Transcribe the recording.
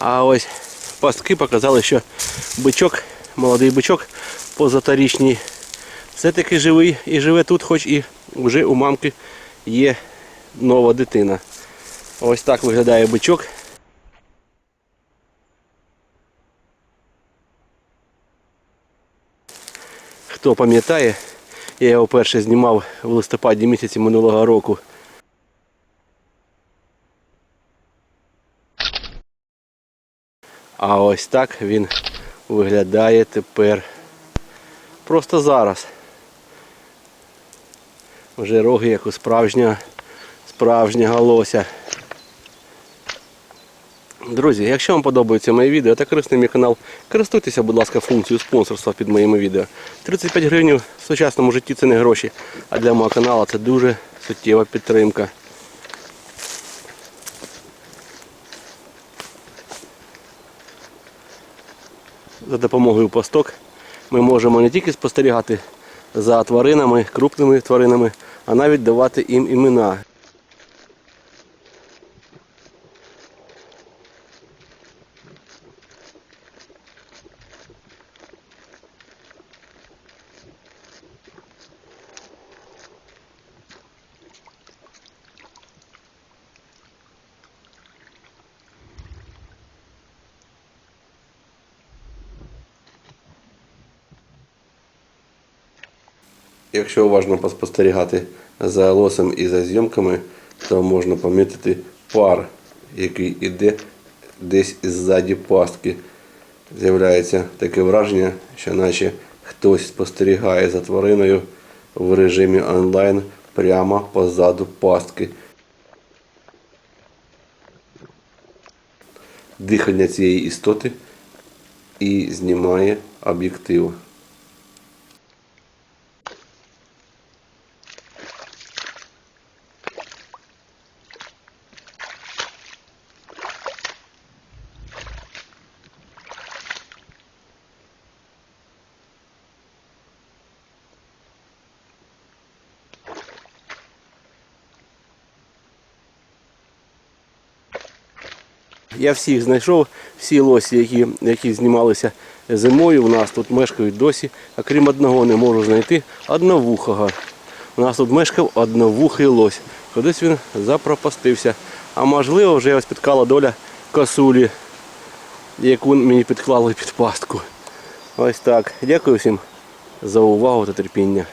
А ось пастки показали, що бичок, молодий бичок позаторічній, все-таки живий і живе тут, хоч і вже у мамки є нова дитина. Ось так виглядає бичок. Хто пам'ятає, я його перше знімав в листопаді місяці минулого року. А ось так він виглядає тепер. Просто зараз. Вже роги як у справжнього, справжнього лося. Друзі, якщо вам подобається моє відео та корисний мій канал, користуйтеся, будь ласка, функцією спонсорства під моїми відео. 35 гривень в сучасному житті це не гроші, а для мого каналу це дуже суттєва підтримка. За допомогою посток ми можемо не тільки спостерігати за тваринами, крупними тваринами, а навіть давати їм імена. Якщо уважно поспостерігати за лосем і за зйомками, то можна помітити пар, який іде десь ззаді пастки. З'являється таке враження, що наче хтось спостерігає за твариною в режимі онлайн прямо позаду пастки. Дихання цієї істоти і знімає об'єктив. Я всіх знайшов, всі лосі, які, які знімалися зимою, у нас тут мешкають досі, а крім одного не можу знайти одновухого. У нас тут мешкав одновухий лось. Кудись він запропастився. А можливо, вже його спіткала доля косулі, яку мені підклали під пастку. Ось так. Дякую всім за увагу та терпіння.